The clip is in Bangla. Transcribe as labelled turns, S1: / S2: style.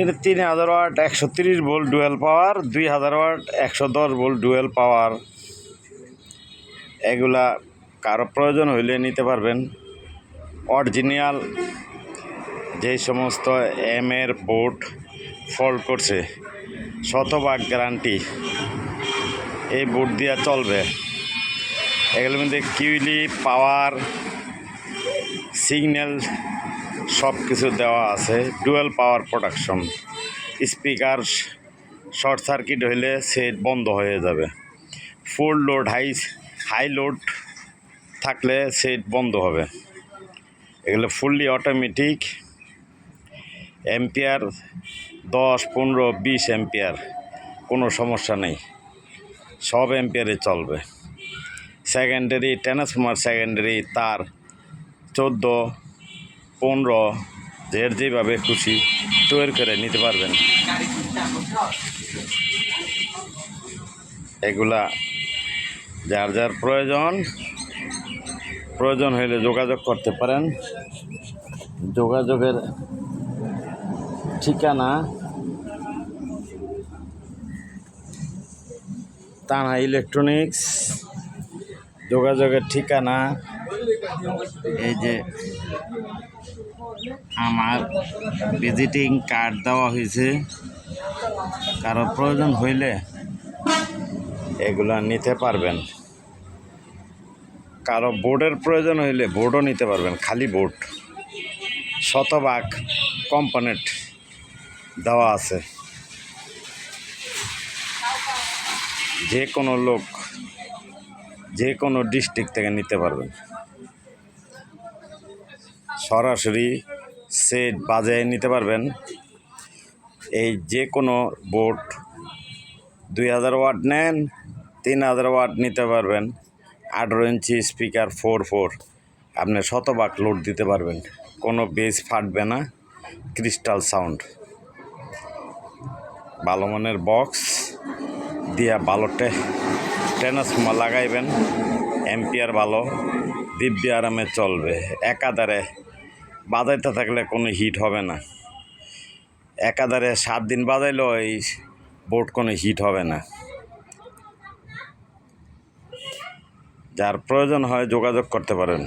S1: এটা তিন হাজার ওয়াট একশো তিরিশ ভোল্ট ডুয়েল পাওয়ার, দুই হাজার ওয়াট একশো দশ ভোল্ট ডুয়েল পাওয়ার। এগুলা কারও প্রয়োজন হইলে নিতে পারবেন। অরিজিনাল যেই সমস্ত এম এর বোর্ড ফল্ট করছে, শতভাগ গ্যারান্টি এই বোর্ড দিয়ে চলবে। এগুলোর মধ্যে কিউলি পাওয়ার সিগন্যাল সব কিছু দেওয়া আছে। Dual power production speaker short circuit হইলে সেট বন্ধ হয়ে যাবে। Full load high high load থাকলে সেট বন্ধ হবে। এগুলো ফুললি অটোমেটিক এম্পিয়ার দশ, পনেরো, বিশ এম্পিয়ার কোনো সমস্যা নেই। সব এম্পিয়ারে চলবে। সেকেন্ডারি ট্রান্সফর্মার সেকেন্ডারি তার চোদ্দ পনেরো যে যেভাবে খুশি তৈরি করে নিতে পারবেন। এগুলা যার যার প্রয়োজন প্রয়োজন হইলে যোগাযোগ করতে পারেন। যোগাযোগের ঠিকানা তানা ইলেকট্রনিক্স, যোগাযোগের ঠিকানা এই যে আমার ভিজিটিং কার্ড দেওয়া হয়েছে। কারও প্রয়োজন হইলে এগুলা নিতে পারবেন। কারও বোর্ডের প্রয়োজন হইলে বোর্ডও নিতে পারবেন, খালি বোর্ড শতভাগ কম্পোনেন্ট দেওয়া আছে। যে কোনো লোক যে কোনো ডিস্ট্রিক্ট থেকে নিতে পারবেন। সরাসরি সেট বাজায় নিতে পারবেন। এই যে কোনো বোর্ড দুই হাজার ওয়াট নেন, তিন হাজার ওয়াট নিতে পারবেন। আঠেরো ইঞ্চি স্পিকার ফোর ফোর, আপনি শতভাগ লোড দিতে পারবেন। কোনো বেস ফাটবে না, ক্রিস্টাল সাউন্ড। ভালো মানের বক্স দিয়া ভালো টে, ট্রান্সফর্মার লাগাইবেন এম্পিয়ার ভালো, দিব্যি আরামে চলবে। একাধারে বাজাইতে থাকলে কোনো হিট হবে না। একাধারে সাত দিন বাজাইলেও এই বোট কোনো হিট হবে না। যার প্রয়োজন হয় যোগাযোগ করতে পারেন।